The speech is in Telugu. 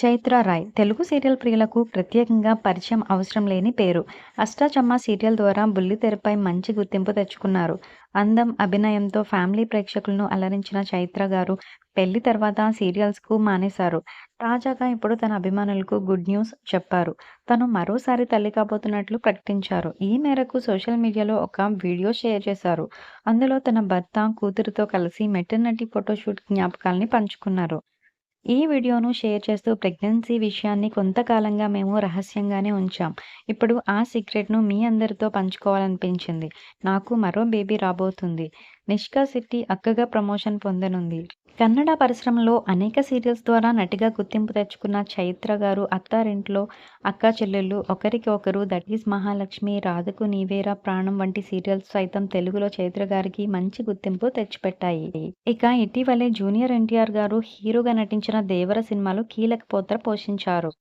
చైత్ర రాయ్. తెలుగు సీరియల్ ప్రియులకు ప్రత్యేకంగా పరిచయం అవసరం లేని పేరు. అష్టాచమ్మ సీరియల్ ద్వారా బుల్లితెరపై మంచి గుర్తింపు తెచ్చుకున్నారు. అందం అభినయంతో ఫ్యామిలీ ప్రేక్షకులను అలరించిన చైత్ర గారు పెళ్ళి తర్వాత సీరియల్స్కు మానేశారు. తాజాగా ఇప్పుడు తన అభిమానులకు గుడ్ న్యూస్ చెప్పారు. తను మరోసారి తల్లి కాబోతున్నట్లు ప్రకటించారు. ఈ మేరకు సోషల్ మీడియాలో ఒక వీడియో షేర్ చేశారు. అందులో తన భర్త కూతురుతో కలిసి మెటర్నటీ ఫోటోషూట్ జ్ఞాపకాల్ని పంచుకున్నారు. ఈ వీడియోను షేర్ చేస్తూ ప్రెగ్నెన్సీ విషయాన్ని కొంతకాలంగా మేము రహస్యంగానే ఉంచాం. ఇప్పుడు ఆ సీక్రెట్ను మీ అందరితో పంచుకోవాలనిపించింది. నాకు మరో బేబీ రాబోతుంది. నిష్కా శెట్టి అక్కగా ప్రమోషన్ పొందనుంది. కన్నడ పరిశ్రమలో అనేక సీరియల్స్ ద్వారా నటిగా గుర్తింపు తెచ్చుకున్న చైత్ర గారు అత్తారింట్లో అక్క చెల్లెళ్ళు ఒకరికి ఒకరు దట్ ఈస్ మహాలక్ష్మి రాధకు నీవేరా ప్రాణం వంటి సీరియల్స్ సైతం తెలుగులో చైత్ర గారికి మంచి గుర్తింపు తెచ్చిపెట్టాయి. ఇక ఇటీవలే జూనియర్ ఎన్టీఆర్ గారు హీరోగా నటించిన దేవర సినిమాలో కీలక పాత్ర పోషించారు.